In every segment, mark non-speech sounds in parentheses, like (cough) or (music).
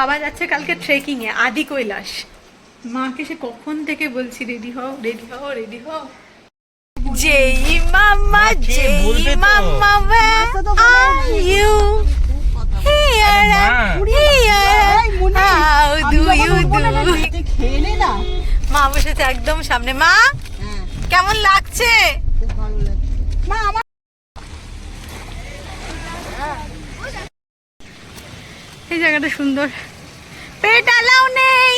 বাবা যাচ্ছে কালকে ট্রেকিং এ আদি কৈলাস। মাকে সে কখন থেকে বলছি রেডি হও রেডি হও রেডি হও। যেই মামা যেই বলবে তো। মামা where are you? here মা। here how do you do? খেয়ে নে? মা বসেছে একদম সামনে। মা হ্যাঁ। কেমন লাগছে? খুব ভালো লাগে মা আমার জায়গাটা সুন্দর। পেট অ্যালাউ নেই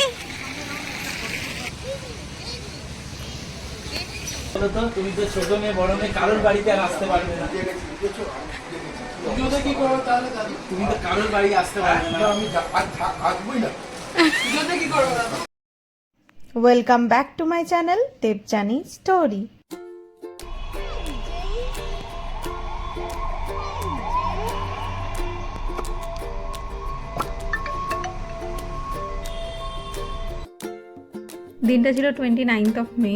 তুমি তো ছোট মেয়ে বড় মেয়ে কারোর বাড়িতে আর আসতে পারবে না। পুজোতে কি করো তাহলে তুমি তো কারোর বাড়ি আসতে পারবে না। Welcome back to my channel Debjani story দিনটা ছিল টোয়েন্টি নাইনথ অফ মে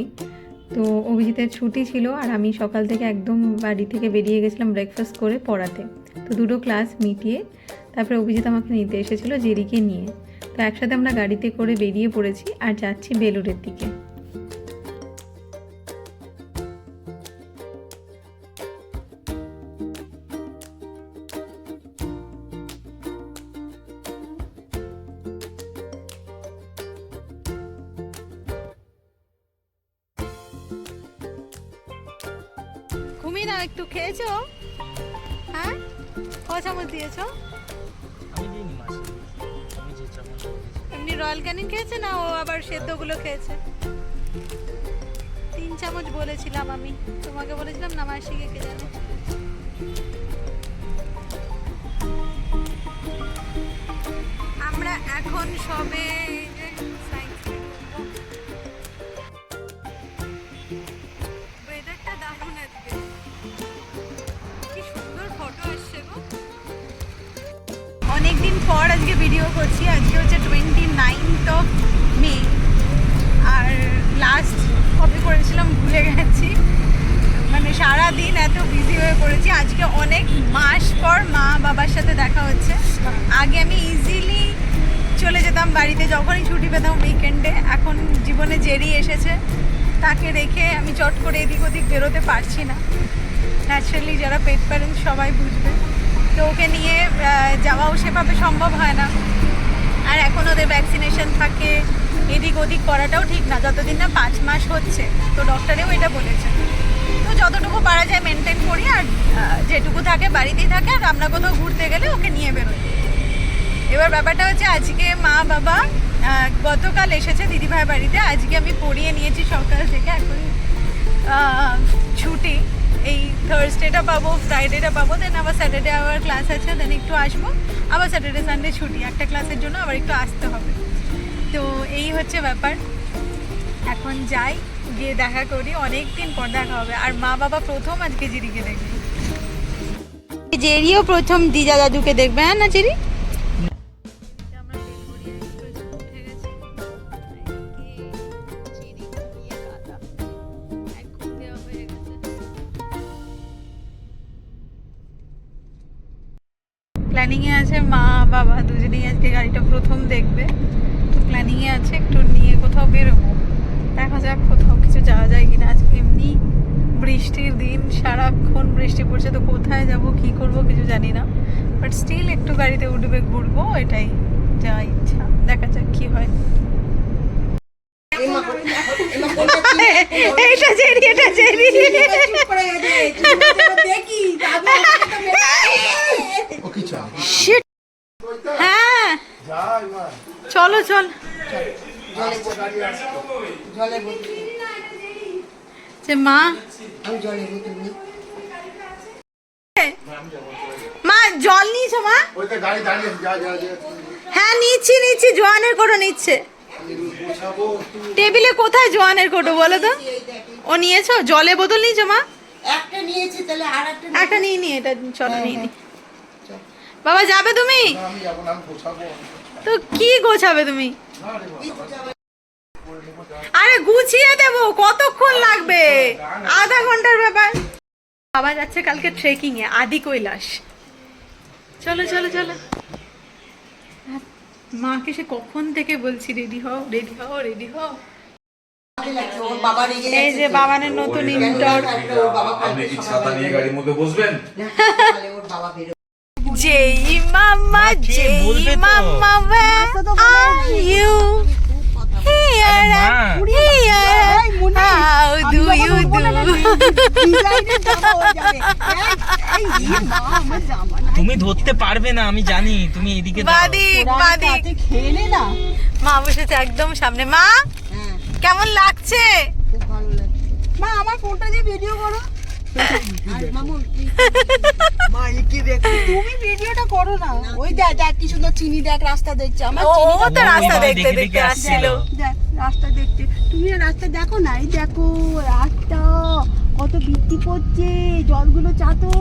তো অভিজিতের ছুটি ছিল আর আমি সকাল থেকে একদম বাড়ি থেকে বেরিয়ে গেছিলাম ব্রেকফাস্ট করে পড়াতে। তো দুটো ক্লাস মিটিয়ে তারপরে অভিজিৎ আমাকে নিতে এসেছিল জেরিকে নিয়ে। তো একসাথে আমরা গাড়িতে করে বেরিয়ে পড়েছি আর যাচ্ছি বেলুরের দিকে। ঘুমিয়ে নাও একটু খেয়েছো? হ্যাঁ? ক চামচ দিয়েছ? আমি দিইনি মাসি। আমি যে চামচ দিয়েছি। এমনি রয়্যাল ক্যানিং খেয়েছে না ও আবার সেদ্ধগুলো খেয়েছে? তিন চামচ বলেছিলাম আমি। তোমাকে বলেছিলাম না মাসিকে কে জানে? আমরা এখন সবে করছি। আজকে হচ্ছে টোয়েন্টি নাইনথ অফ মে আর লাস্ট কবে করেছিলাম, ভুলে গেছি। মানে সারা দিন এত বিজি হয়ে পড়েছি। আজকে অনেক মাস পর মা বাবার সাথে দেখা হচ্ছে। আগে আমি ইজিলি চলে যেতাম বাড়িতে, যখনই ছুটি পেতাম উইকেন্ডে এখন জীবনে জেরি এসেছে। তাকে রেখে আমি চট করে এদিক ওদিক বেরোতে পারছি না। ন্যাচারালি যারা পেট প্যারেন্টস সবাই বুঝবে। তো ওকে নিয়ে যাওয়াও সেভাবে সম্ভব হয় না। আর এখন ওদের ভ্যাকসিনেশন থাকে, এদিক ওদিক করাটাও ঠিক না, যতদিন না পাঁচ মাস হচ্ছে, তো ডক্টরেও এটা বলেছে তো যতটুকু পারা যায় মেনটেন করি আর যেটুকু থাকে বাড়িতেই থাকে আর আমরা কোথাও ঘুরতে গেলে ওকে নিয়ে বেরোই। এবার ব্যাপারটা হচ্ছে আজকে মা, বাবা গতকাল এসেছে দিদিভাই বাড়িতে, আজকে আমি পড়িয়ে নিয়েছি সকাল থেকে, এখন ছুটি। এই থার্সডেটা পাবো ফ্রাইডেটা পাবো দেন আবার স্যাটারডে আবার ক্লাস আছে দেন একটু আসব। আবার স্যাটারডে সানডে ছুটি, একটা ক্লাসের জন্য আবার একটু আসতে হবে। তো এই হচ্ছে ব্যাপার। এখন যাই, গিয়ে দেখা করি অনেক দিন পর দেখা হবে। আর মা বাবা প্রথম আজকে জিরিকে দেখবে। জেরিও প্রথম দিজা দাদুকে দেখবে হ্যাঁ না, জেরি? প্ল্যানিংয়ে আছে মা বাবা দুজনেই আজকে গাড়িটা প্রথম দেখবে তো প্ল্যানিংয়ে আছে একটু নিয়ে কোথাও বেরোবো দেখা যাক কোথাও কিছু যাওয়া যায় কিনা আজকে এমনি বৃষ্টির দিন সারাক্ষণ বৃষ্টি পড়ছে তো কোথায় যাব কি করব কিছু জানি না বাট স্টিল একটু গাড়িতে উঠবে ঘুরবো এটাই যা ইচ্ছা দেখা যাক কি হয় এইটা জেরি এটা জেরি চুপ করে গেছে দেখি দাদু আমাকে তো মেরে- Shit! হ্যাঁ চলো চল। জলে বোতল যে মা জলে মা নিয়েছো মা? ওই তো গাড়ি দাঁড়িয়ে আছে, যা যা যা হ্যাঁ নিচ্ছি নিচ্ছি জোয়ানের কোটো নিচ্ছে। টেবিলে কোথায় জোয়ানের কোটো বলো তো? ও নিয়েছো? জলে বোতল নিয়েছো মা? একটা নিয়েছি তাহলে আর একটা একটা নিয়ে নি এটা চলো হ্যাঁ, নিয়ে নি। বাবা যাবে তুমি? আমি যাব না আমি গোছাবো তো কি গোছাবে তুমি? আরে গুছিয়ে দেব কতক্ষণ লাগবে? আধা ঘণ্টার ব্যাপার। বাবা যাচ্ছে কালকে ট্রেকিং এ আদি কৈলাস। চলো চলো চলো। মাকে সে কখন থেকে বলছি রেডি হও রেডি হও রেডি হও? এই যে বাবানের নতুন ইন্টার বাবা আপনি কি ছাতা নিয়ে গাড়ির মধ্যে বসবেন? (laughs) যেই মামা যেই মামা where are you? here মা। here how do you do? তুমি ধরতে পারবে না আমি জানি তুমি এদিকে। বাদিক বাদিক খেয়ে না। মা বসেছে একদম সামনে। মা হ্যাঁ। কেমন লাগছে? খুব ভালো লাগছে। মা আমার ফোনটা দিয়ে ভিডিও করো। আর মামুন তুই তুমি ভিডিওটা করো না। ওই দেখ দেখ কি সুন্দর চিনি দেখ রাস্তা দেখছে। আমার চিনি ও তো রাস্তা দেখতে দেখতে আসছিল। আসছিল। রাস্তা দেখছে। তুমি আর রাস্তা দেখো না? এই দেখো রাস্তা। কত বৃষ্টি পড়ছে জলগুলো চাতো?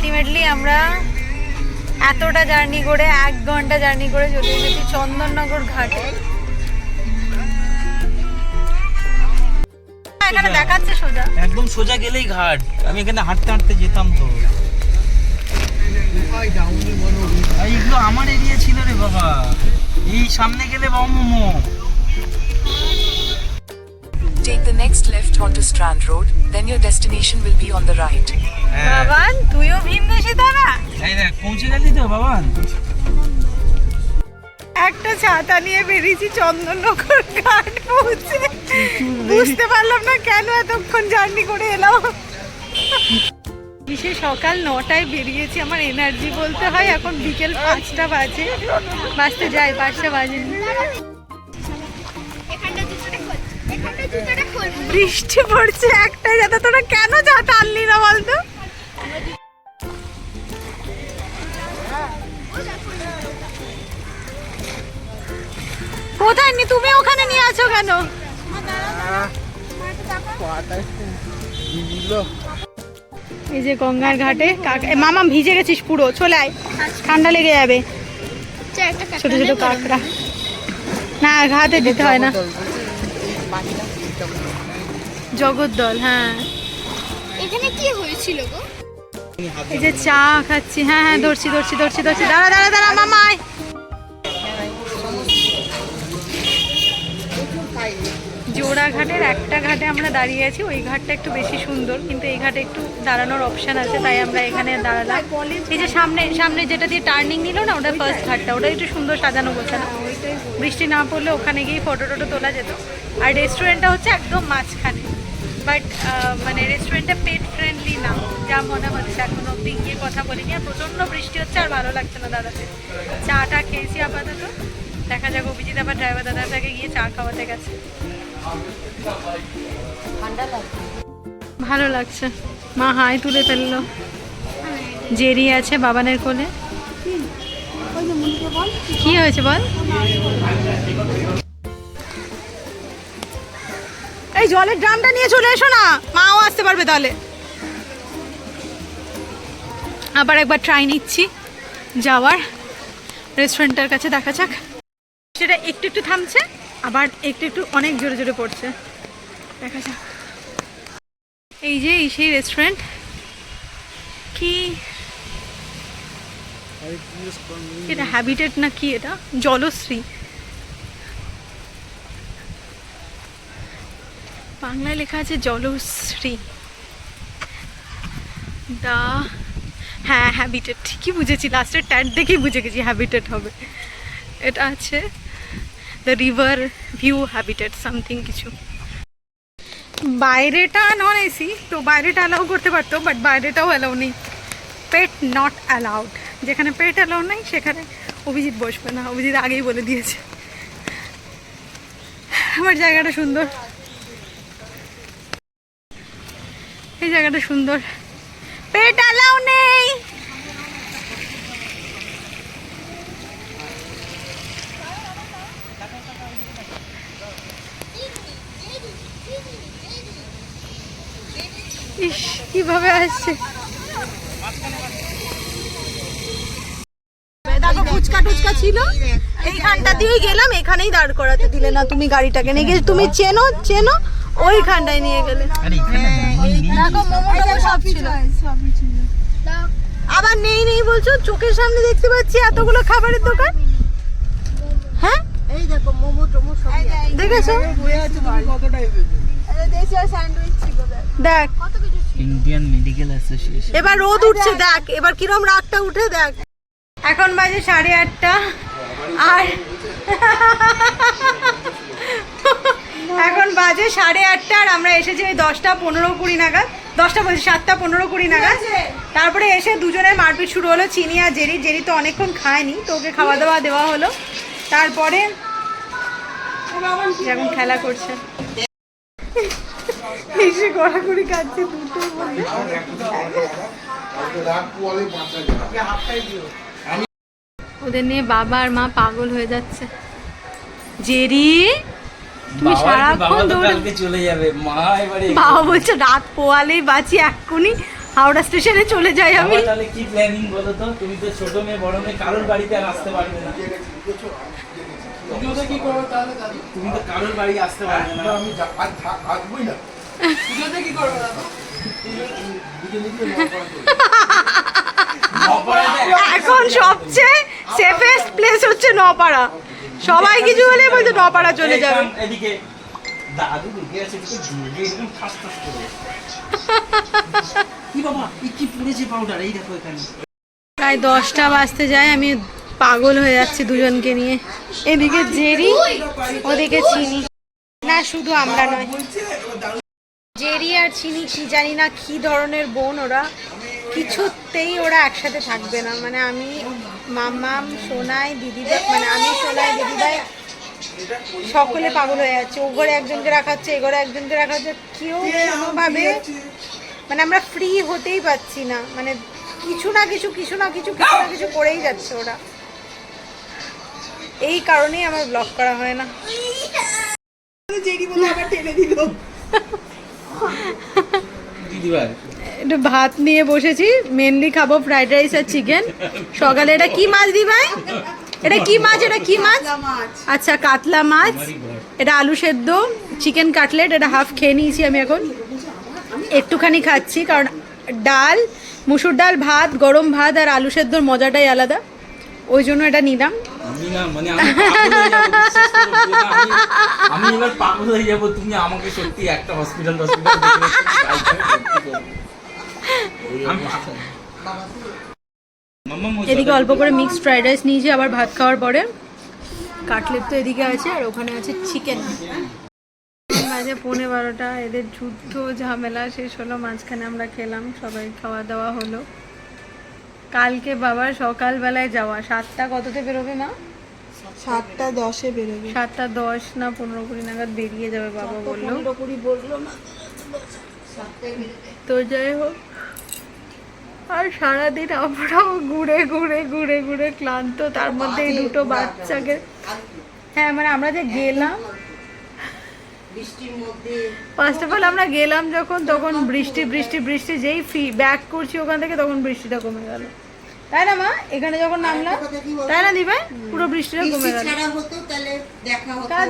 আলটিমেটলি আমরা এতটা জার্নি করে এক ঘণ্টা জার্নি করে চলে এসেছি চন্দননগর ঘাটে। এখানে দেখাচ্ছে সোজা। একদম সোজা গেলেই ঘাট। আমি এখানে হাঁটতে হাঁটতে যেতাম তো। এগুলো আমার এরিয়া ছিল রে বাবা। এই সামনে গেলে বাবা momo. Take the next left onto Strand Road, then your destination will be on the right. হ্যাঁ। বাবান তুইও ভিনদেশি দাঁড়া এই দেখ পৌঁছে গেলি তো বাবা একটা ছাতা নিয়ে বেরিয়েছি চন্দননগর ঘাট পৌঁছে। বুঝতে পারলাম না কেন এতক্ষণ জার্নি করে এলাম। সে সকাল নটায় বেরিয়েছি আমার এনার্জি বলতে হয় এখন বিকেল পাঁচটা বাজে। বাজতে যাই পাঁচটা বাজেনি বৃষ্টি পড়ছে একটাই যাতে তোরা কেন যা আনলি না বলতো? কোথায় নি? তুমি ওখানে নিয়ে আছো কেন? এই যে গঙ্গার ঘাটে মামা ভিজে গেছিস পুরো চলে আয়। ঠান্ডা লেগে যাবে। ছোট ছোট কাকড়া। না ঘাটে দিতে হয় না। জগদ্দল হ্যাঁ। এখানে কি হয়েছিল গো? এই যে চা খাচ্ছি হ্যাঁ হ্যাঁ ধরছি ধরছি ধরছি ধরছি। দাঁড়া দাঁড়া দাঁড়া মামাই। জোড়া ঘাটের একটা ঘাটে আমরা দাঁড়িয়ে আছি, ওই ঘাটটা একটু বেশি সুন্দর, কিন্তু এই ঘাটে একটু দাঁড়ানোর অপশন আছে, তাই আমরা এখানে দাঁড়ালাম। এই যে সামনে সামনে যেটা দিয়ে টার্নিং নিল না, ওটা ফার্স্ট ঘাটটা, ওটা একটু সুন্দর সাজানো বলছে গোছানো। বৃষ্টি না পড়লে ওখানে গিয়ে ফটো টটো তোলা যেত। আর রেস্টুরেন্টটা হচ্ছে একদম মাঝখানে। বাট মানে রেস্টুরেন্টটা পেট ফ্রেন্ডলি না, যা মনে হচ্ছে এখন অব্দি গিয়ে কথা বলিনি। আর প্রচণ্ড বৃষ্টি হচ্ছে, আর ভালো লাগছে না দাদাতে চাটা খেয়েছি আপাতত। দেখা যাক অভিজিৎ আবার ড্রাইভার দাদাটাকে গিয়ে চা খাওয়াতে গেছে। ভালো লাগছে। মা হাই তুলে ফেলল। জেরি আছে বাবানের কোলে। কি হয়েছে বল? এই জলের ড্রামটা নিয়ে চলে এসো না। মাও আসতে পারবে তাহলে। আবার একবার ট্রাই নিচ্ছি যাওয়ার। রেস্টুরেন্টটার কাছে দেখা যাক। সেটা একটু একটু থামছে। আবার একটু একটু অনেক জোরে জোরে পড়ছে। দেখা যাক। এই যে, এই সেই রেস্টুরেন্ট কি? এটা হ্যাবিটেট না কি এটা? জলশ্রী। বাংলায় লেখা আছে জলশ্রী। দা হ্যাঁ হ্যাবিটেট ঠিকই বুঝেছি। লাস্টের ট্যাট দেখেই বুঝে গেছি হ্যাবিটেট হবে। এটা আছে the river view habitat something কিছু। বাইরেটা নন এসি তো বাইরেটা অ্যালাউ করতে পারতো বাট বাইরেটাও অ্যালাউ নেই। পেট নট অ্যালাউড যেখানে পেট অ্যালাউ নেই, সেখানে অভিজিৎ বসবে না। অভিজিৎ আগেই বলে দিয়েছে। আমার জায়গাটা সুন্দর। এই জায়গাটা সুন্দর। পেট অ্যালাউ নেই। কীভাবে আসছে গেলাম এখানেই দাঁড় দিলে না তুমি গাড়িটাকে নিয়ে তুমি ওইখানটায় আবার নেই নেই বলছো চোখের সামনে দেখতে পাচ্ছি এতগুলো খাবারের দোকান হ্যাঁ দেখেছ দেখ ইন্ডিয়ান মেডিকেল অ্যাসোসিয়েশন এবার রোদ উঠছে দেখ এবার কিরম রাগটা উঠে দেখ। এখন বাজে সাড়ে আটটা আর এখন বাজে সাড়ে আটটা আর আমরা এসেছি ওই দশটা পনেরো কুড়ি নাগাদ দশটা বলছি সাতটা পনেরো কুড়ি নাগাদ। তারপরে এসে দুজনের মারপিট শুরু হলো চিনি আর জেরি। জেরি তো অনেকক্ষণ খায়নি তো ওকে খাওয়া দাওয়া দেওয়া হলো। তারপরে এখন খেলা করছে। গড়াগড়ি কাটছে দুটোর মধ্যে। ওদের নিয়ে বাবা আর মা পাগল হয়ে যাচ্ছে। জেরি তুমি সারাক্ষণ দৌড়ে চলে যাবে। মা এবারে বাবা বলছে রাত পোয়ালেই বাঁচি এক্ষুনি। হাওড়া স্টেশনে চলে যাই আমি। তাহলে কি প্ল্যানিং বলো তো? তুমি তো ছোট মেয়ে বড় মেয়ে কারোর বাড়িতে আর আসতে পারবে না। পুজোতে কি করব তাহলে? দাদু তুমি তো কারোর বাড়ি আসতে পারবে না। আমি আসবোই না। এখন সবচেয়ে সেফেস্ট প্লেস হচ্ছে নপাড়া সবাই কিছু হলে বলছে নপাড়া চলে যাবে। এদিকে দাদু ঢুকে আছে একদম ঠাস ঠাস করে। কি বাবা কি পড়েছে পাউডার এই দেখো এখানে। প্রায় দশটা বাজতে যায় আমি পাগল হয়ে যাচ্ছি দুজনকে নিয়ে। এদিকে জেরি ওদিকে চিনি। না শুধু আমরা নয়। জেরি আর চিনি কি জানি না কি ধরনের বোন ওরা। কিছুতেই ওরা একসাথে থাকবে না। মানে আমি মামাম সোনাই দিদিভাই মানে আমি সোনাই দিদিভাই সকলে পাগল হয়ে যাচ্ছে। ও ঘরে একজনকে রাখা হচ্ছে এ ঘরে একজনকে রাখা হচ্ছে। কেউ কোনোভাবে মানে আমরা ফ্রি হতেই পাচ্ছি না। মানে কিছু না কিছু কিছু না কিছু কিছু না কিছু করেই যাচ্ছে ওরা। এই কারণেই আমার ব্লগ করা হয় না। জেরি বলে আবার টেনে দিল। (laughs) একটু ভাত নিয়ে বসেছি মেনলি খাব ফ্রাইড রাইস আর চিকেন সকালে এটা কি মাছ দি ভাই এটা কি মাছ? এটা কি মাছ? মাছ। আচ্ছা কাতলা মাছ। এটা আলু সেদ্ধ চিকেন কাটলেট এটা হাফ খেয়ে নিয়েছি আমি এখন। একটুখানি খাচ্ছি কারণ ডাল মুসুর ডাল ভাত গরম ভাত আর আলু সেদ্ধর মজাটাই আলাদা। ওই জন্য এটা নিলাম। আমি না মানে আমি এবার পাগল হয়ে যাব তুমি আমাকে সত্যি একটা হসপিটাল হসপিটাল এদিকে অল্প করে মিক্সড ফ্রাইড রাইস নিয়েছি আবার ভাত খাওয়ার পরে কাটলেট তো এদিকে আছে আর ওখানে আছে চিকেন মাঝে পৌনে বারোটা এদের যুদ্ধ ঝামেলা শেষ হলো মাঝখানে আমরা খেলাম সবাই খাওয়া দাওয়া হলো। কালকে বাবার সকালবেলায় যাওয়া। সাতটা কততে বেরোবে মা? সাতটা দশে বেরোবে। সাতটা দশ না পনেরো কুড়ি নাগাদ বেরিয়ে যাবে বাবা বলল। কুড়ি বলল না। তো যাই হোক আর সারাদিন আমরাও ঘুরে ঘুরে ঘুরে ঘুরে ক্লান্ত তার মধ্যে এই দুটো বাচ্চাকে হ্যাঁ মানে আমরা যে গেলাম ফার্স্ট অফ অল আমরা গেলাম যখন তখন বৃষ্টি বৃষ্টি বৃষ্টি যেই ফি ব্যাক করছি ওখান থেকে তখন বৃষ্টিটা কমে গেল। তাই না মা? এখানে যখন নামলাম তাই না দিভাই পুরো বৃষ্টিটা কমে গেল। তাহলে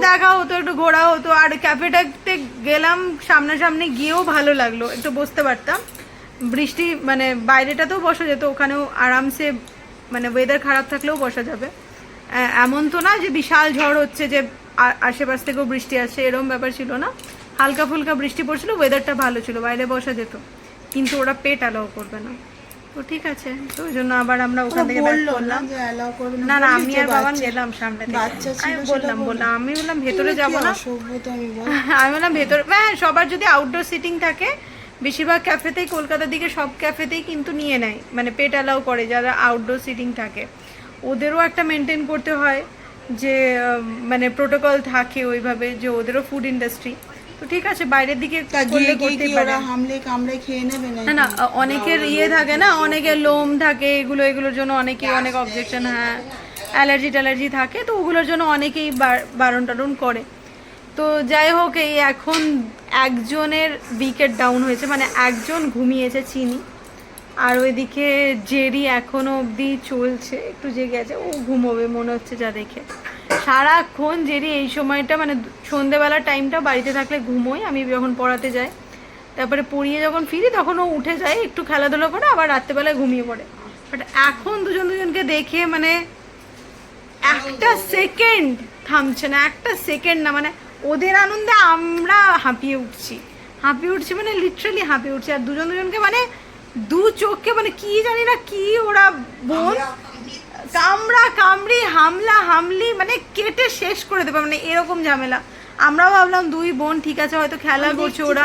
দেখা হতো। একটু ঘোরা হতো। আর ক্যাফেটাতে গেলাম সামনাসামনি গিয়েও ভালো লাগল একটু বসতে পারতাম। বৃষ্টি মানে বাইরেটাতেও বসা যেত ওখানেও আরামসে মানে ওয়েদার খারাপ থাকলেও বসা যাবে। এমন তো না যে বিশাল ঝড় হচ্ছে যে আশেপাশ থেকেও বৃষ্টি আসছে এরকম ব্যাপার ছিল না। হালকা ফুলকা বৃষ্টি পড়ছিল ওয়েদারটা ভালো ছিল বাইরে বসা যেত। কিন্তু ওরা পেট অ্যালাউ করবে না। তো ঠিক আছে তো ওই জন্য আবার আমরা ওখান থেকে না না। আমি আর বাচ্চা- গেলাম সামনে আমি বললাম বললাম আমি বললাম ভেতরে যাব না। আমি আমি বললাম ভেতরে হ্যাঁ সবার যদি আউটডোর সিটিং থাকে বেশিরভাগ ক্যাফেতেই কলকাতার দিকে সব ক্যাফেতেই কিন্তু নিয়ে নেয়। মানে পেট অ্যালাউ করে যারা আউটডোর সিটিং থাকে। ওদেরও একটা মেনটেন করতে হয়। যে মানে প্রোটোকল থাকে ওইভাবে যে ওদেরও ফুড ইন্ডাস্ট্রি তো ঠিক আছে বাইরের দিকে গিয়ে গিয়ে করতেই কি পারে। হামলে কামড়ে খেয়ে নেবে না না অনেকের ইয়ে থাকে না অনেকের লোম থাকে এগুলো এগুলোর জন্য অনেকেই অনেক অবজেকশন হ্যাঁ অ্যালার্জি ট্যালার্জি থাকে তো ওগুলোর জন্য অনেকেই বারণ টারণ করে। তো যাই হোক এই এখন একজনের উইকেট ডাউন হয়েছে মানে একজন ঘুমিয়েছে চিনি। আর ওইদিকে জেরি এখনও অবধি চলছে, একটু জেগে আছে, ও ঘুমোবে, মনে হচ্ছে যা দেখে। সারাক্ষণ জেরি এই সময়টা মানে সন্ধেবেলার টাইমটা বাড়িতে থাকলে ঘুমোই আমি যখন পড়াতে যাই। তারপরে পড়িয়ে যখন ফিরি, তখন ও উঠে যায়, একটু খেলাধুলো করে, আবার রাত্রেবেলায় ঘুমিয়ে পড়ে। বাট এখন দুজন দুজনকে দেখে মানে একটা সেকেন্ড থামছে না, একটা সেকেন্ড না মানে ওদের আনন্দে আমরা হাঁপিয়ে উঠছি। হাঁপিয়ে উঠছি মানে লিটারালি হাঁপিয়ে উঠছি। আর দুজন দুজনকে মানে দু চোখকে মানে কি জানি না কি ওরা বোন? কামড়া কামড়ি। হামলা হামলি মানে কেটে শেষ করে দেবে মানে এরকম ঝামেলা। আমরাও ভাবলাম দুই বোন ঠিক আছে হয়তো খেলা করছে ওরা।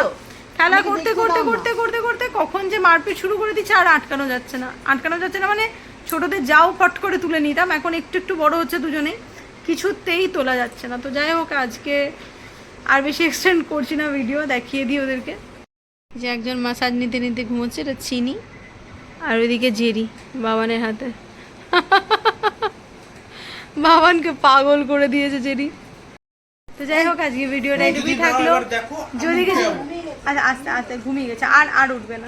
খেলা করতে করতে করতে করতে করতে কখন যে মারপিট শুরু করে দিচ্ছে আর আটকানো যাচ্ছে না। আটকানো যাচ্ছে না মানে ছোটদের যাও ফট করে তুলে নিতাম এখন একটু একটু বড় হচ্ছে দুজনে। কিছুতেই তোলা যাচ্ছে না। তো যাই হোক আজকে আর বেশি এক্সটেন্ড করছি না ভিডিও দেখিয়ে দিই ওদেরকে। যে একজন মাসাজ নিতে নিতে ঘুমোচ্ছে এটা চিনি আর ওইদিকে জেরি বাবানের হাতে। বাবানকে পাগল করে দিয়েছে জেরি। তো যাই হোক আজকে ভিডিওটা এটুকুই থাকল। যদি কিছু আচ্ছা আস্তে আস্তে ঘুমিয়ে গেছে। আর আর উঠবে না।